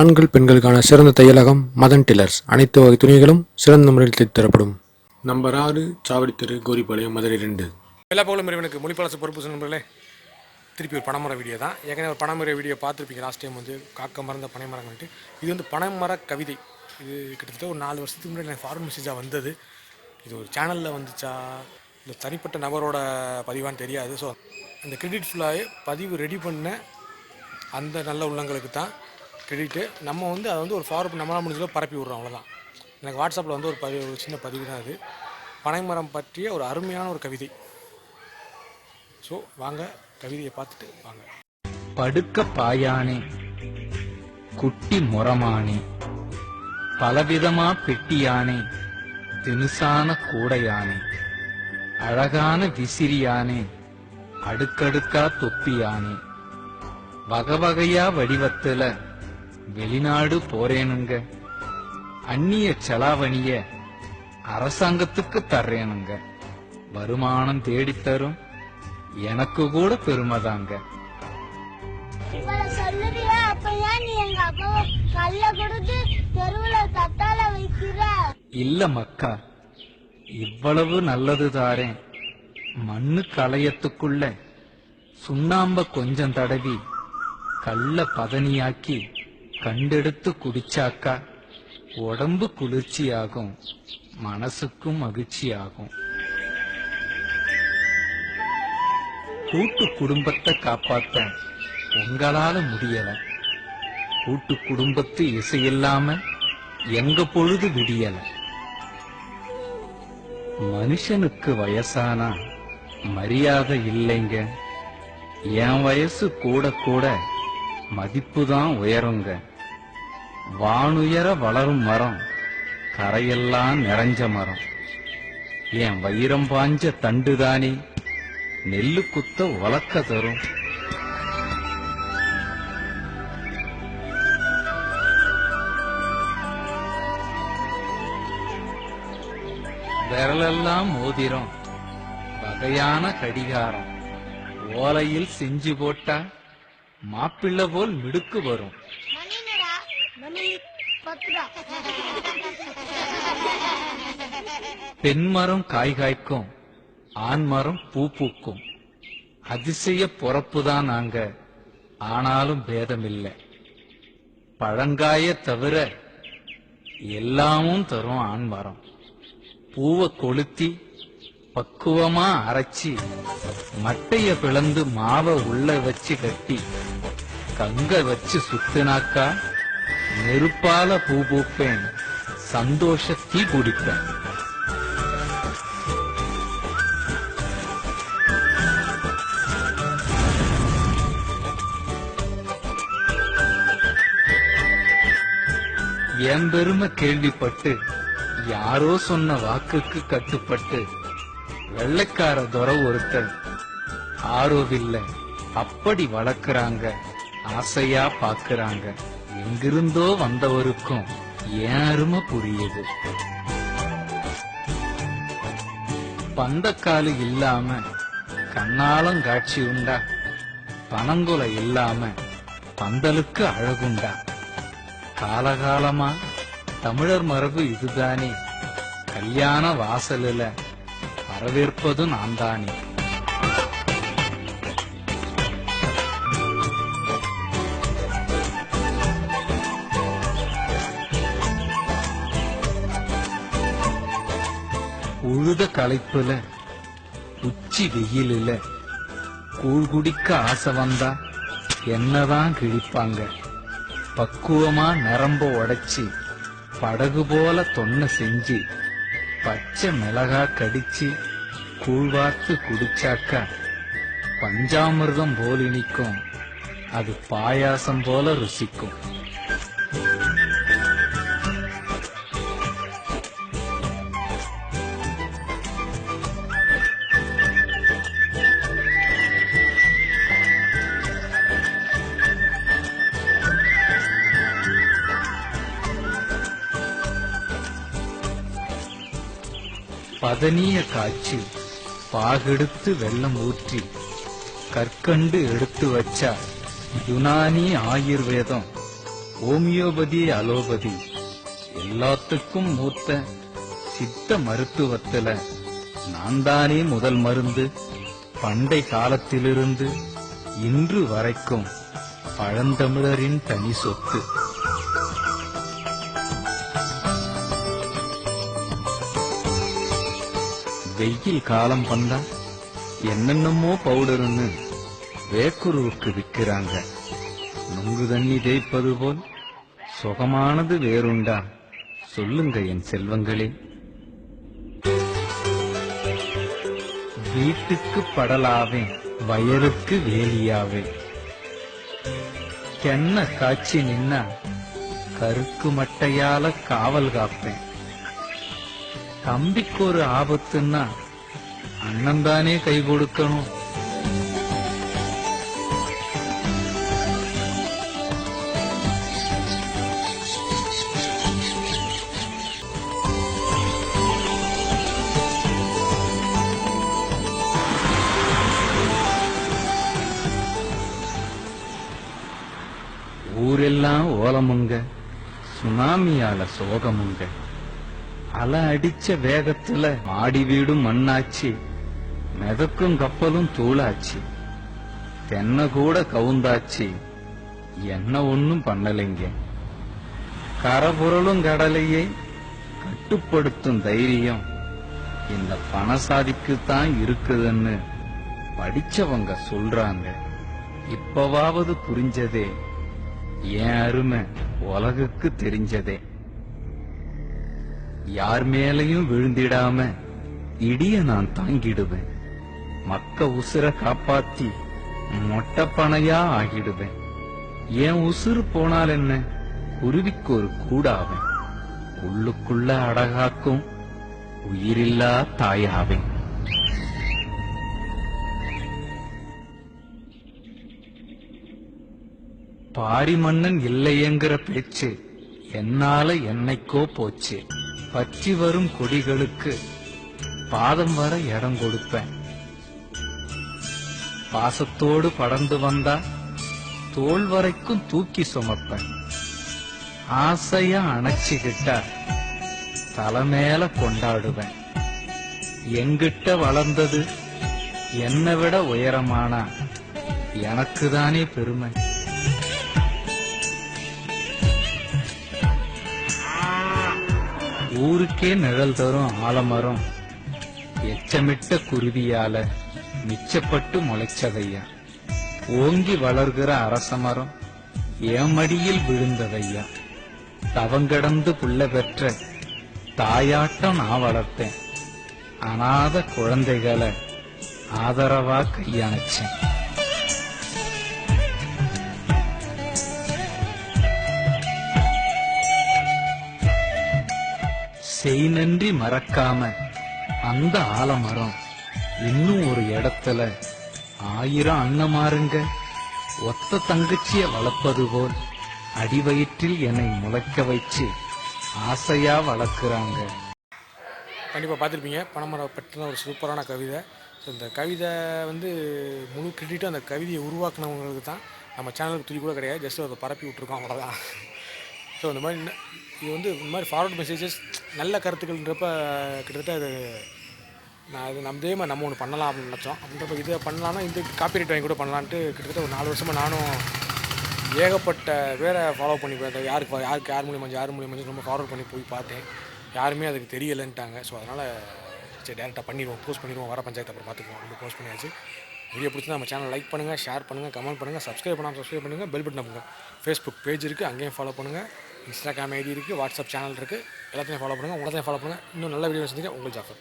ஆண்கள் பெண்களுக்கான சிறந்த தையலகம் மதன் டில்லர்ஸ். அனைத்து வகை துணிகளும் சிறந்த முறையில் தைத்து தரப்படும். நம்பர் ஆறு சாவடி தெரு கோரிப்பாளையம் மதுரை ரெண்டு. எல்லா போலும் இறைவனுக்கு மொழிப்பலசு பொறுப்பு நண்பர்களே திருப்பி ஒரு பனைமர வீடியோ தான். ஏற்கனவே ஒரு பனைமர வீடியோ பார்த்துருப்பீங்க. லாஸ்ட் டைம் வந்து காக்க மறந்த பனைமரங்கள்ட்டு இது வந்து பனைமர கவிதை. இது கிட்டத்தட்ட ஒரு நாலு வருஷத்துக்கு முன்னாடி எனக்கு மெசேஜாக வந்தது. இது ஒரு சேனலில் வந்துச்சா? இல்லை தனிப்பட்ட நபரோட பதிவான்னு தெரியாது. ஸோ அந்த கிரெடிட் ஃபுல்லாகவே பதிவு ரெடி பண்ண அந்த நல்ல உள்ளங்களுக்கு தான் கிரெடிட்டு நம்ம வந்து அதை வந்து ஒரு ஃபார்வர்ட் நம்மளால் முடிஞ்சதோ பரப்பி விட்றோம் அவ்வளோதான் எனக்கு வாட்ஸ்அப்பில் வந்து ஒரு பதிவு ஒரு சின்ன பதிவு தான் அது. பனைமரம் பற்றிய ஒரு அருமையான ஒரு கவிதை. ஸோ வாங்க கவிதையை பார்த்துட்டு வாங்க. படுக்க பாயானே குட்டி முரமானே பலவிதமா பெட்டியானே தினுசான கூடையானே அழகான விசிறியானே அடுக்கடுக்கா தொப்பியானே வகை வகையா வடிவத்துல வெளிநாடு போறேனுங்க. அந்நிய செலாவணிய அரசாங்கத்துக்கு தர்றேனுங்க. வருமானம் தேடித்தரும் எனக்கு கூட பெருமைதாங்க இல்ல மக்கா இவ்வளவு நல்லது தாரேன். மண்ணு களையத்துக்குள்ள சுண்ணாம்ப கொஞ்சம் தடவி கல்ல பதனியாக்கி கண்டெடுத்து குடிச்சாக்கா உடம்பு குளிர்ச்சியாகும் மனசுக்கும் மகிழ்ச்சியாகும். கூட்டு குடும்பத்தை காப்பாத்த உங்களால முடியல. கூட்டு குடும்பத்து இசையில்லாம எங்க பொழுது விடியல. மனுஷனுக்கு வயசானா மரியாதை இல்லைங்க. என் வயசு கூட கூட மதிப்புதான் உயருங்க. வானுயர வளரும் மரம் கரையெல்லாம் நிறைஞ்ச மரம். என் வைரம் பாஞ்ச தண்டுதானே நெல்லு குத்த உலக்க தரும். விரலெல்லாம் மோதிரம் வகையான கடிகாரம். ஓலையில் செஞ்சு போட்டா மாப்பிள்ளை போல் மிடுக்கு வரும். பெண்மரம் காய் காய்க்கும் ஆண் மரம் பூ பூக்கும். அதிசய பொறப்புதான் நாங்க. ஆனாலும் பேதமில்லை. பழங்காய தவிர எல்லாமும் தரும் ஆண் மரம் பூவை கொளுத்தி பக்குவமா அரைச்சி மட்டைய பிளந்து மாவை உள்ள வச்சு கட்டி கங்க வச்சு சுத்துனாக்கா நெருப்பால பூ பூப்பேன் சந்தோஷ தீ குடிப்பேன். என் பெருமை கேள்விப்பட்டு யாரோ சொன்ன வாக்குக்கு கட்டுப்பட்டு வெள்ளைக்கார துறை ஒருத்தர் ஆரோவில்ல அப்படி வளர்க்குறாங்க ஆசையா பாக்குறாங்க. எங்கிருந்தோ வந்தவருக்கும் ஏன் அருமை புரியுது. பந்தக்காலு இல்லாம கண்ணாலம் காட்சி உண்டா? பனங்குலை இல்லாம பந்தலுக்கு அழகுண்டா? காலகாலமா தமிழர் மரபு இதுதானே? கல்யாண வாசலில் வரவேற்பதும் நான் தானே உழுத களைப்புல உச்சி வெயிலில கூழ் குடிக்க ஆசை வந்தா என்னதான் கிழிப்பாங்க. பக்குவமா நரம்ப உடைச்சி படகு போல தொன்னை செஞ்சு பச்சை மிளகா கடிச்சு கூழ்வார்த்து குடிச்சாக்கா பஞ்சாமிர்தம் போல் இனிக்கும். அது பாயாசம் போல ருசிக்கும். பதனிய காய்ச்சி பாகெடுத்து வெள்ளம் ஊற்றி கற்கண்டு எடுத்து வச்சா யுனானி ஆயுர்வேதம் ஹோமியோபதி அலோபதி. எல்லாத்துக்கும் மூத்த சித்த மருத்துவத்துல நான் தானே முதல் மருந்து. பண்டை காலத்திலிருந்து இன்று வரைக்கும் பழந்தமிழரின் தனி சொத்து. வெயில் காலம் வந்தா என்னென்னமோ பவுடர்னு வேக்குருவுக்கு விற்கிறாங்க. நுங்கு தண்ணி தேய்ப்பது போல் சுகமானது வேறுண்டா? சொல்லுங்க என் செல்வங்களே. வீட்டுக்கு படலாவேன் வயலுக்கு வேலியாவேன் கென்ன காய்ச்சி நின்னா கருக்கு மட்டையால காவல் காப்பேன். தம்பிக்கு ஒரு ஆபத்துன்னா அண்ணன் தானே கை கொடுக்கணும். ஊரெல்லாம் ஓலமுங்க சுனாமியால சோகமுங்க. அலை அடிச்ச வேகத்துல மாடி வீடும் மண்ணாச்சு. மிதக்கும் கப்பலும் தூளாச்சு. தென்னை கூட கவுந்தாச்சு. என்ன ஒண்ணும் பண்ணலைங்க. கரபுரளும் கடலையே கட்டுப்படுத்தும் தைரியம். இந்த பணசாதிக்குத்தான் இருக்குதுன்னு படிச்சவங்க சொல்றாங்க. இப்பவாவது புரிஞ்சதே. என் அருமை உலகுக்கு தெரிஞ்சதே. யார் மேலையும் விழுந்திடாம இடிய நான் தாங்கிடுவேன். மக்க உசுர காப்பாத்தி மொட்டை பனையா ஆகிடுவேன். என் உசுறு போனால் என்ன? குருவிக்கு ஒரு கூடாவேன் உள்ளுக்குள்ள அடகாக்கும் உயிரில்லா தாயாவேன் பாரிமன்னன் இல்லையேங்கிற பேச்சு என்னால என்னைக்கோ போச்சு. பற்றி வரும் கொடிகளுக்கு பாதம் வர இடம் கொடுப்பேன். பாசத்தோடு படர்ந்து வந்தா தோல் வரைக்கும் தூக்கி சுமப்பேன். ஆசையா அணைச்சுக்கிட்டா தலை மேல கொண்டாடுவேன். எங்கிட்ட வளர்ந்தது என்னை விட உயரமானா எனக்குதானே பெருமை. ஊருக்கே நிழல் தரும் ஆலமரம். எச்சமிட்ட குருவியால மிச்சப்பட்டு முளைச்சதையா. ஓங்கி வளர்கிற அரசமரம் ஏமடியில் விழுந்ததையா. தவங்கடந்து புள்ள பெற்ற தாயாட்டம் நான் வளர்த்தேன். அனாத குழந்தைகளை ஆதரவா கையணைச்சேன். செய் நன்றி மறக்காம. அந்த ஆலமரம் இன்னும் ஒரு இடத்துல ஆயிரம் அண்ணமாருங்க ஒத்த தங்கச்சிய வளர்ப்பது போல் அடிவயிற்றில் என்னை முளைக்க வச்சு ஆசையா வளர்க்குறாங்க. கண்டிப்பாக பார்த்துருப்பீங்க. பணமரம் பற்றின ஒரு சூப்பரான கவிதை. ஸோ இந்த கவிதை வந்து முழு கிரெடிட்டும் அந்த கவிதையை உருவாக்குனவங்களுக்கு தான் நம்ம சேனலுக்கு துணி கூட கிடையாது. ஜஸ்ட் அதை பரப்பி விட்ருக்கோம் அவ்வளோதான் ஸோ இந்த மாதிரி இது வந்து இந்த மாதிரி ஃபார்வர்ட் மெசேஜஸ் நல்ல கருத்துக்கள்ன்றப்ப கிட்டத்தட்ட அது நான் இது நம்ம மாதிரி நம்ம ஒன்று பண்ணலாம் அப்படின்னு நினச்சோம். அப்படின்றப்ப இதை பண்ணலாம்னா இந்த காப்பிரைட் வாங்கி கூட பண்ணலான்ட்டு கிட்டத்தட்ட ஒரு நாலு வருஷமாக நானும் ஏகப்பட்ட பேரை ஃபாலோ பண்ணி பார்த்தேன். யாருக்கு யாருக்கு யார் மூலியமா யார் மூலியமா ரொம்ப ஃபார்வர்ட் பண்ணி போய் பார்த்தேன். யாருமே அதுக்கு தெரியலைன்ட்டாங்க. ஸோ அதனால் சரி டேரெக்டாக பண்ணிடுவோம் போஸ்ட் பண்ணிடுவோம் வர பஞ்சாயத்து அப்புறம் பார்த்துக்குவோம் அப்படி போஸ்ட் பண்ணியாச்சு. வீடியோ பிடிச்சா நம்ம சேனல் லைக் பண்ணுங்கள் ஷேர் பண்ணுங்கள் கமெண்ட் பண்ணுங்கள் சப்ஸ்கிரைப் பண்ணாமல் சப்ஸ்கிரைப் பண்ணுங்கள் பெல் பட்டன் பண்ணுங்கள் ஃபேஸ்புக் பேஜ் இருக்குது அங்கேயும் ஃபாலோ பண்ணுங்கள் இன்ஸ்டாகிராம் ஐடி இருக்குது வாட்ஸ்அப் சேனல் இருக்குது எல்லாத்தையும் ஃபாலோ பண்ணுங்கள் உங்களத்தையும் ஃபாலோ பண்ணுங்கள் இன்னும் நல்ல வீடியோ செஞ்சுக்க உங்களுக்கு ஜாஃபர்.